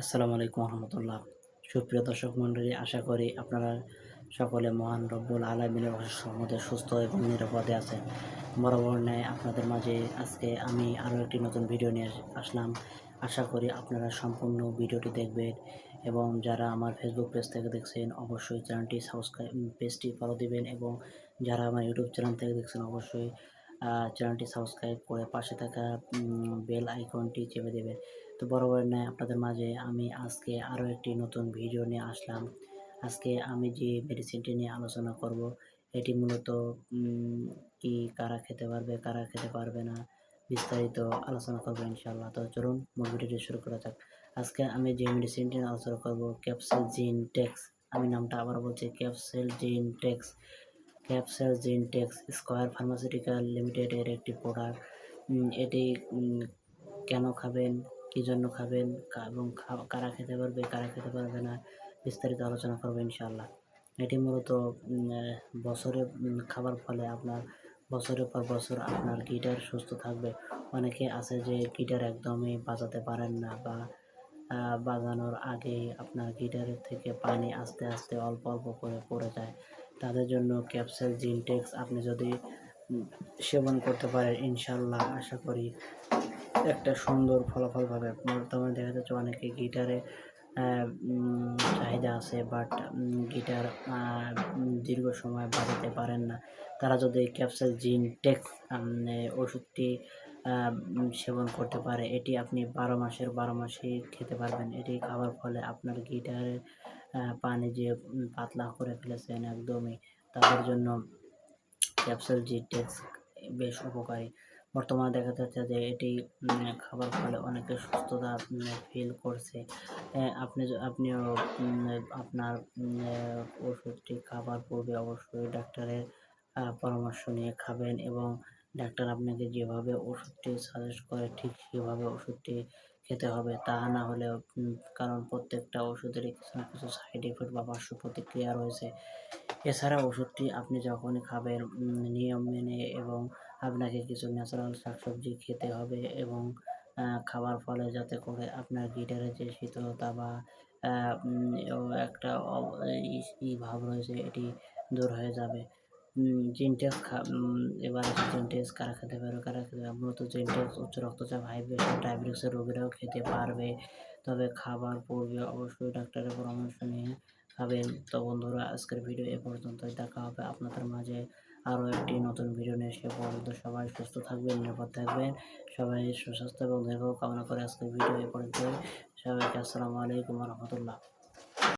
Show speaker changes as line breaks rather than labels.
আসসালামু আলাইকুম রহমতুল্লাহ। সুপ্রিয় দর্শক মণ্ডলী, আশা করি আপনারা সকলে মহান রব্বুল আলমিনের সহমতে সুস্থ এবং নিরাপদে আছেন। বরাবর ন্যায় আপনাদের মাঝে আজকে আমি আরও একটি নতুন ভিডিও নিয়ে আসলাম। আশা করি আপনারা সম্পূর্ণ ভিডিওটি দেখবেন এবং যারা আমার ফেসবুক পেজ থেকে দেখছেন, অবশ্যই চ্যানেলটি সাবস্ক্রাইব পেজটি ফলো দিবেন এবং যারা আমার ইউটিউব চ্যানেল থেকে দেখছেন, অবশ্যই চ্যানেলটি সাবস্ক্রাইব করে পাশে থাকা বেল আইকনটি চেপে দেবেন। তো বরাবর ন্যায় আপনাদের মাঝে আমি আজকে আরও একটি নতুন ভিডিও নিয়ে আসলাম। আজকে আমি যে মেডিসিনটি নিয়ে আলোচনা করব, এটি মূলত কি, কারা খেতে পারবে, কারা খেতে পারবে না, বিস্তারিত আলোচনা করব ইনশাল্লাহ তো চলুন, মূল ভিডিওটি শুরু করা যাক। আজকে আমি যে মেডিসিনটি নিয়ে আলোচনা করব ক্যাপসুল জিন টেক্স আমি নামটা আবার বলছি ক্যাপসুল জিন টেক্স ক্যাপসেল জিন টেক্স স্কয়ার ফার্মাসিউটিক্যাল লিমিটেডের একটি প্রোডাক্ট এটি কেন খাবেন কী জন্য খাবেন? এবং কারা খেতে পারবে, কারা খেতে পারবে না, বিস্তারিত আলোচনা করব ইনশাল্লাহ এটি মূলত বছরে খাবার ফলে আপনার, বছরের পর বছর আপনার গিটার সুস্থ থাকবে। অনেকে আছে যে গিটার একদমই বাজাতে পারেন না বা বাজানোর আগে আপনার গিটারের থেকে পানি আস্তে আস্তে অল্প অল্প করে পড়ে যায়। তাদের জন্য ক্যাপসুল, জিনটেক্স আপনি যদি সেবন করতে পারেন ইনশাল্লাহ আশা করি। একটা সুন্দর ফলাফল পাবে। বর্তমানে দেখা যাচ্ছে অনেকে গিটারে চাহিদা আছে বাট গিটার দীর্ঘ সময় বাজাতে পারেন না। তারা যদি ক্যাপসুল জিন টেক্স ওষুধটি সেবন করতে পারে, এটি আপনি বারো মাসের, বারো মাসেই খেতে পারবেন। এটি খাওয়ার ফলে আপনার গিটারের পানি যে পাতলা করে ফেলেছেন একদমই, তাদের জন্য ক্যাপসুল জি টেক্স বেশ উপকারী। বর্তমানে দেখা যাচ্ছে যে এটি খাবার ফলে অনেকে সুস্থতা ফিল করছে। আপনি আপনিও আপনার ওষুধটি খাবার পূর্বে অবশ্যই ডাক্তারের পরামর্শ নিয়ে খাবেন এবং ডাক্তার আপনাকে যেভাবে ওষুধটি সাজেস্ট করে, ঠিক সেভাবে ওষুধটি খেতে হবে। তা না হলে কারণ প্রত্যেকটা ওষুধেরই কিছু না কিছু সাইড এফেক্ট বা পার্শ্ব প্রতিক্রিয়া রয়েছে। এছাড়া ওষুধটি আপনি যখনই খাবেন নিয়ম মেনে এবং আপনাকে কিছু ন্যাচারাল শাকসবজি খেতে হবে এবং খাবার ফলে যাতে করে আপনার গিটারে যে শীতলতা বা একটা ই ভাব রয়েছে, এটি দূর হয়ে যাবে। জিনটেক্স এবার আছে কারা খেতে পারবে, কারা খেতে পারবে মূলত জিনটেক্স উচ্চ রক্তচাপ হাই প্রেশার ডায়াবেটিসের রোগীরাও খেতে পারবে। তবে খাবার পূর্বে অবশ্যই ডাক্তারের পরামর্শ নিয়ে খাবেন। তো বন্ধুরা, আজকের ভিডিও এ পর্যন্তই। দেখা হবে আপনাদের মাঝে আরও একটি নতুন ভিডিও নিয়ে। সে পর্যন্ত সবাই সুস্থ থাকবেন, নিরাপদ থাকবেন। সবাই সুস্বাস্থ্য এবং দীর্ঘ কামনা করে আজকের ভিডিও এ পর্যন্ত। সবাইকে আসসালামু আলাইকুম রহমতুল্লাহ।